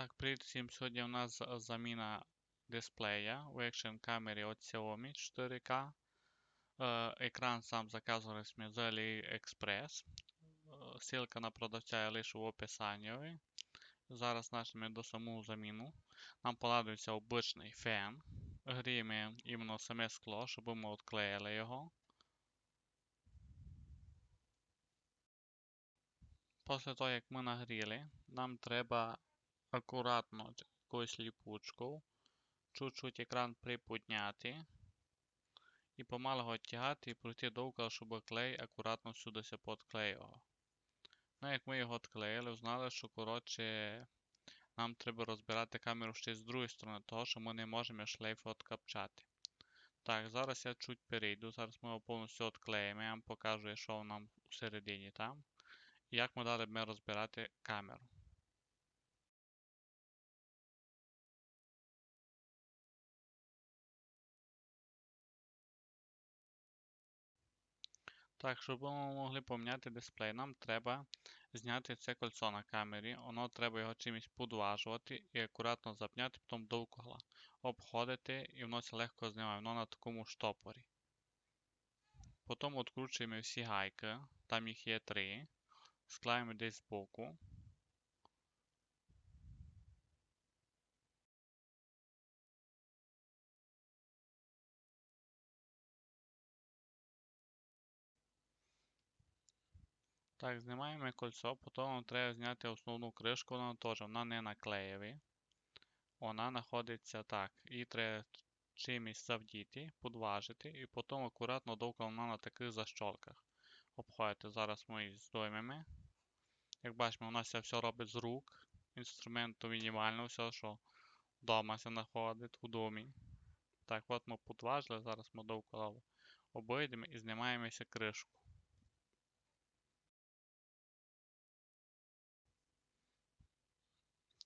Так, привіт всім. Сьогодні у нас заміна дисплея в екшн камері від Xiaomi 4K. Е, екран сам заказували з AliExpress. Е, ссылка на продавця я лишу в описанні. Зараз нажмемо до саму заміну. Нам понадобиться обичний фен. Гріємо іменно саме скло, щоб ми відклеїли його. Після того, як ми нагріли, нам треба акуратно якоюсь ліпучкою, чуть-чуть екран приподняти і помалу його тягати і пройти довго, щоб клей акуратно всюди се подклеював. Ну, як ми його відклеїли, знали, що коротше, нам треба розбирати камеру ще з другої сторони, того що ми не можемо шлейф відкапчати. Так, зараз я чуть перейду, зараз ми його повністю відклеїмо, я вам покажу, що нам всередині там. І як ми далі будемо розбирати камеру. Так, щоб ми могли поміняти дисплей, нам треба зняти це кольцо на камері. Воно треба його чимось подважувати і акуратно запняти, потім довкола обходити і воно це легко знімає. Воно на такому штопорі. Потім відкручуємо всі гайки, там їх є три. Склаємо десь збоку. Так, знімаємо кольцо, потім треба зняти основну кришку, вона теж вона не наклеєві. Вона знаходиться так. І треба чимось завдіти, подважити, і потім акуратно довго вона на таких защолках. Обходити. Зараз ми її здоймемо. Як бачимо, у нас все робить з рук. Інструменту мінімально, все, що вдома се знаходить у домі. Так, от ми подважили, зараз ми довкола обійдемо і знімаємося кришку.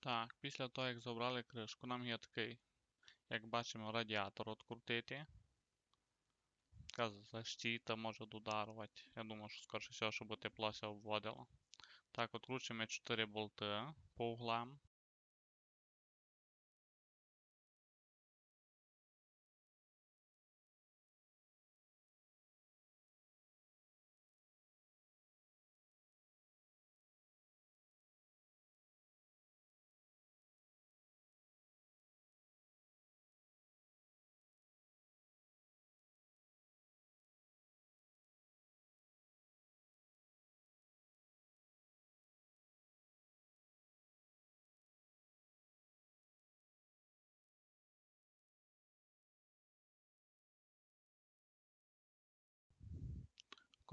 Так, після того, як забрали кришку, нам є такий, як бачимо, радіатор відкрутити. Така защита може додарувати. Я думаю, що скоріше всього, щоб теплося все обводило. Так, відкручуємо 4 болти по углам.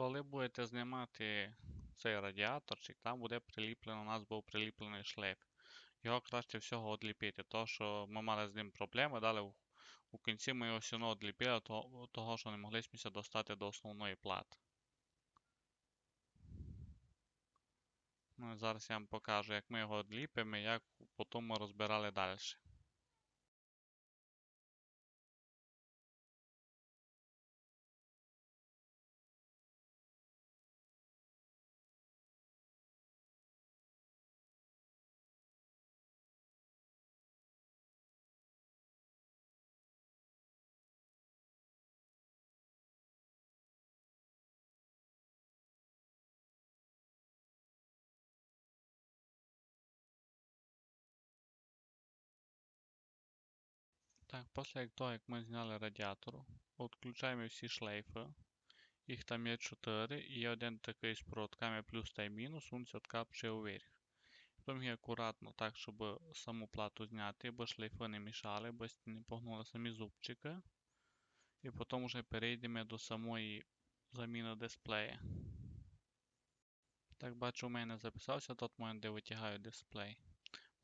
Коли будете знімати цей радіаторчик, там буде приліплено, у нас був приліплений шлейф. Його краще всього відліпити, тому що ми мали з ним проблеми, далі у кінці ми його все одно відліпили, того, того що не могли достати до основної плати. Ну Зараз я вам покажу, як ми його відліпимо і як потім ми розбирали далі. Так, після як того, як ми зняли радіатор, відключаємо всі шлейфи. Їх там є 4 і є один такий з проводками плюс та й мінус, він відкапчує вверх. Потім їх акуратно так, щоб саму плату зняти, бо шлейфи не мішали, бо не погнули самі зубчики. І потім вже перейдемо до самої заміни дисплея. Так, бачу, у мене записався тот момент, де витягаю дисплей.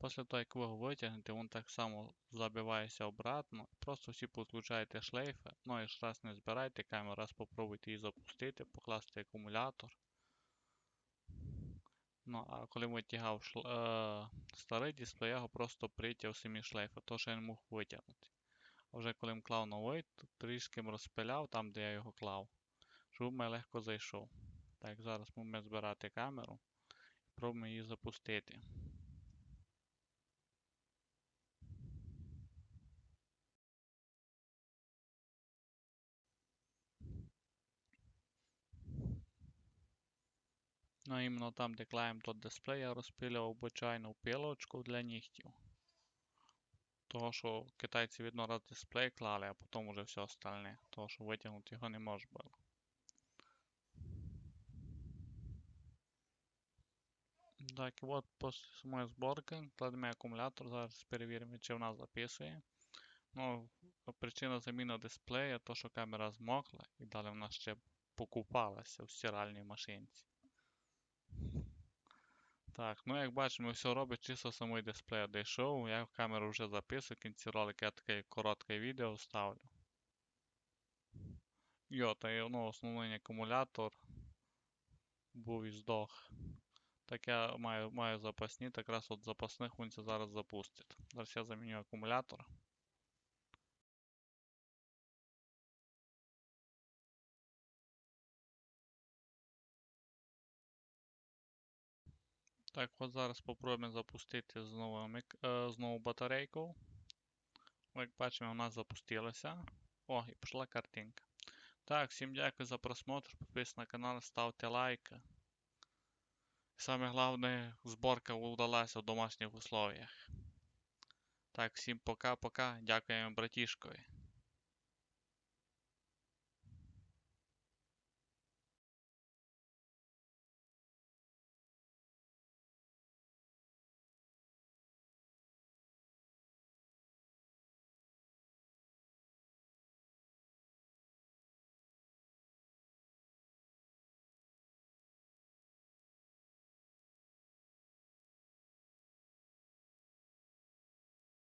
Після того, як ви його витягнете, він так само забивається обратно. Просто всі підключаєте шлейфи. Ну і ж раз не збирайте камеру, раз попробуйте її запустити, покласти акумулятор. Ну, а коли витягав шл... е... старий дисплей, я його просто притяг самі шлейфи, то що я не мог витягнути. А вже коли клав новий, то трішки розпиляв там, де я його клав, щоб мене легко зайшов. Так, зараз будемо збирати камеру і пробуємо її запустити. Ну, іменно там, де клеїмо тот дисплей, я розпилював обичайну пилочку для нігтів. Того, що китайці видно раз дисплей клали, а потім уже все остальне. Того, що витягнути його не може було. Так, і от після самої зборки кладемо акумулятор. Зараз перевіримо, чи вона записує. Ну, причина заміни дисплея, то що камера змокла і далі вона ще покупалася в стиральній машинці. Так, ну як бачимо, все робить чисто самий дисплей дійшов. Я в камеру вже записую, в кінці ролика я таке коротке відео ставлю. Йо, та й ну, основний акумулятор був і здох. Так я маю, маю запасні, так раз от запасних він це зараз запустить. Зараз я заміню акумулятор. Так, от зараз спробуємо запустити знову, мік... е, знову батарейку. Як бачимо, вона запустилася. О, і пішла картинка. Так, всім дякую за просмотр. Підписуйтесь на канал, ставте лайки. Саме головне, зборка удалася в домашніх условиях. Так, всім пока-пока. Дякуємо братішкові.